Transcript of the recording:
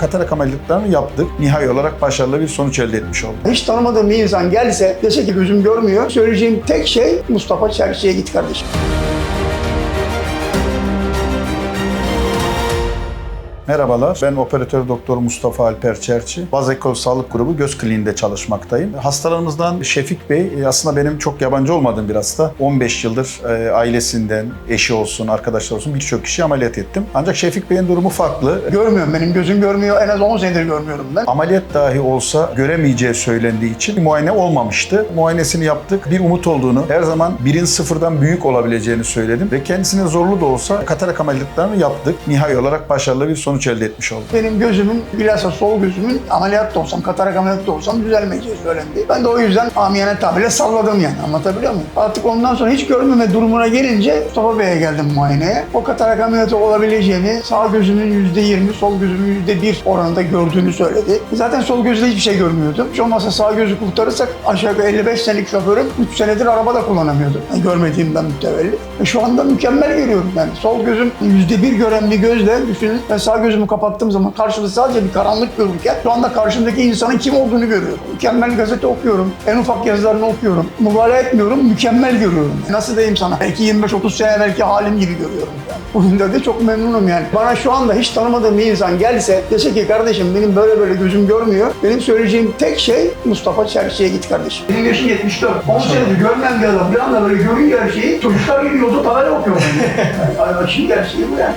katarak ameliyatlarını yaptık. Nihai olarak başarılı bir sonuç elde etmiş olduk. Hiç tanımadığım bir insan gelse dese ki gözüm görmüyor. Söyleyeceğim tek şey Mustafa Çerçi'ye git kardeşim. Merhabalar, ben operatör doktor Mustafa Alper Çerçi. Bazekol Sağlık Grubu Göz Kliniğinde çalışmaktayım. Hastalarımızdan Şefik Bey e, aslında benim çok yabancı olmadığım bir hasta. 15 yıldır e, ailesinden, eşi olsun, arkadaşlar olsun birçok kişi ameliyat ettim. Ancak Şefik Bey'in durumu farklı. Görmüyorum benim gözüm görmüyor. En az 10 senedir görmüyorum ben. Ameliyat dahi olsa göremeyeceği söylendiği için muayene olmamıştı. Muayenesini yaptık. Bir umut olduğunu, her zaman birin sıfırdan büyük olabileceğini söyledim. Ve kendisine zorlu da olsa katarak ameliyatlarını yaptık. Nihai olarak başarılı bir sonuç elde etmiş olduk. Benim gözümün, bilhassa sol gözümün ameliyat da olsam, katarak ameliyat da olsam düzelmeyeceği söylendi. Ben de o yüzden amiyane tabirle salladım yani. Anlatabiliyor muyum? Artık ondan sonra hiç görmeme durumuna gelince Mustafa Bey'e geldim muayeneye. O katarak ameliyatı olabileceğini, sağ gözünün %20, sol gözümün %1 oranında gördüğünü söyledi. Zaten sol gözde hiçbir şey görmüyordum. Hiç olmazsa sağ gözü kurtarırsak aşağı yukarı 55 senelik şoförüm 3 senedir araba da kullanamıyordum. Yani görmediğimden mütevellit. E şu anda mükemmel görüyorum yani. Sol gözüm %1 gören bir gözle düşünün. Ben sağ gözümü kapattığım zaman karşımda sadece bir karanlık görürken şu anda karşımdaki insanın kim olduğunu görüyorum. Mükemmel gazete okuyorum. En ufak yazılarını okuyorum. Mübalağa etmiyorum. Mükemmel görüyorum. Nasıl diyeyim sana? Belki 25-30 sene belki halim gibi görüyorum. Bugün de, çok memnunum yani. Bana şu anda hiç tanımadığım bir insan gelse dese ki kardeşim benim böyle böyle gözüm görmüyor. Benim söyleyeceğim tek şey Mustafa Çerçi'ye git kardeşim. Benim yaşım 74. 10 senedir görmeyen bir adam bir anda böyle görünce her şeyi çocuklar gibi yolda tabela okuyor. yani, şimdi gerçeği bu yani.